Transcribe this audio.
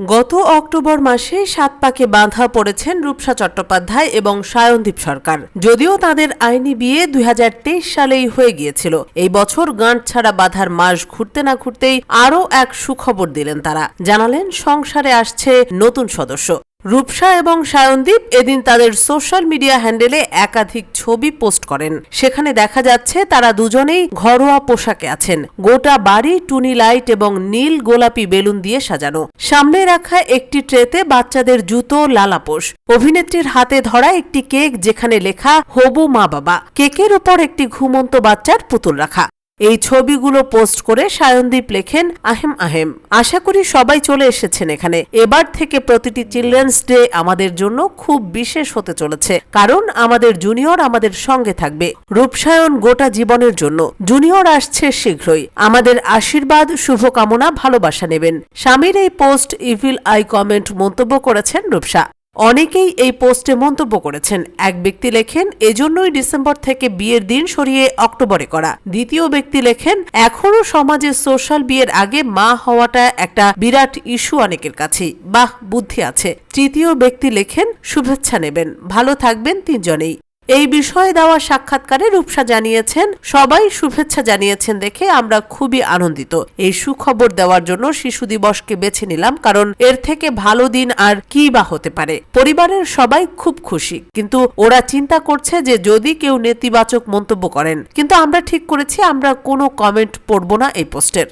গত অক্টোবর মাসে সাত পাকে বাঁধা পড়েছেন রূপসা চট্টোপাধ্যায় এবং সায়নদীপ সরকার। যদিও তাদের আইনি বিয়ে দুই হাজার তেইশ সালেই হয়ে গিয়েছিল। এই বছর গাঁট ছাড়া বাঁধার মাস ঘুরতে না ঘুরতেই আরও এক সুখবর দিলেন তারা। জানালেন, সংসারে আসছে নতুন সদস্য। রূপসা এবং সায়নদীপ এদিন তাদের সোশ্যাল মিডিয়া হ্যান্ডেলে একাধিক ছবি পোস্ট করেন। সেখানে দেখা যাচ্ছে তারা দুজনেই ঘরোয়া পোশাকে আছেন। গোটা বাড়ি টুনি লাইট এবং নীল গোলাপি বেলুন দিয়ে সাজানো। সামনে রাখা একটি ট্রেতে বাচ্চাদের জুতো লালাপোষ অভিনেত্রীর হাতে ধরা একটি কেক যেখানে লেখা, হবু মা বাবা। কেকের ওপর একটি ঘুমন্ত বাচ্চার পুতুল রাখা। এই ছবিগুলো পোস্ট করে সায়নদীপ লেখেন আহেম আহেম। আশা করি সবাই চলে এসেছেন এখানে। এবার থেকে প্রতিটি চিলড্রেন্স ডে আমাদের জন্য খুব বিশেষ হতে চলেছে। কারণ আমাদের জুনিয়র আমাদের সঙ্গে থাকবে। রূপসায়ন গোটা জীবনের জন্য। জুনিয়র আসছে শীঘ্রই। আমাদের আশীর্বাদ, শুভকামনা, ভালোবাসা নেবেন। স্বামীর এই পোস্ট ইভিল আই কমেন্ট মন্তব্য করেছেন রূপসা। অনেকেই এই পোস্টে মন্তব্য করেছেন। এক ব্যক্তি লেখেন, এজন্যই ডিসেম্বর থেকে বিয়ের দিন সরিয়ে অক্টোবরে করা। দ্বিতীয় ব্যক্তি লেখেন এখনও সমাজে সোশ্যাল বিয়ের আগে মা হওয়াটা একটা বিরাট ইস্যু অনেকের কাছেই। বাহ, বুদ্ধি আছে। তৃতীয় ব্যক্তি লেখেন, শুভেচ্ছা নেবেন। ভালো থাকবেন তিনজনেই। এই বিষয়ে দেওয়া সাক্ষাৎকারে রূপসা জানিয়েছেন, সবাই শুভেচ্ছা জানিয়েছেন দেখে আমরা খুবই আনন্দিত। এই সুখবর দেওয়ার জন্য শিশু দিবসকে বেছে নিলাম কারণ এর থেকে ভালো দিন আর কি বা হতে পারে। পরিবারের সবাই খুব খুশি, কিন্তু ওরা চিন্তা করছে যে যদি কেউ নেতিবাচক মন্তব্য করেন। কিন্তু আমরা ঠিক করেছি, আমরা কোনো কমেন্ট পড়ব না এই পোস্টের।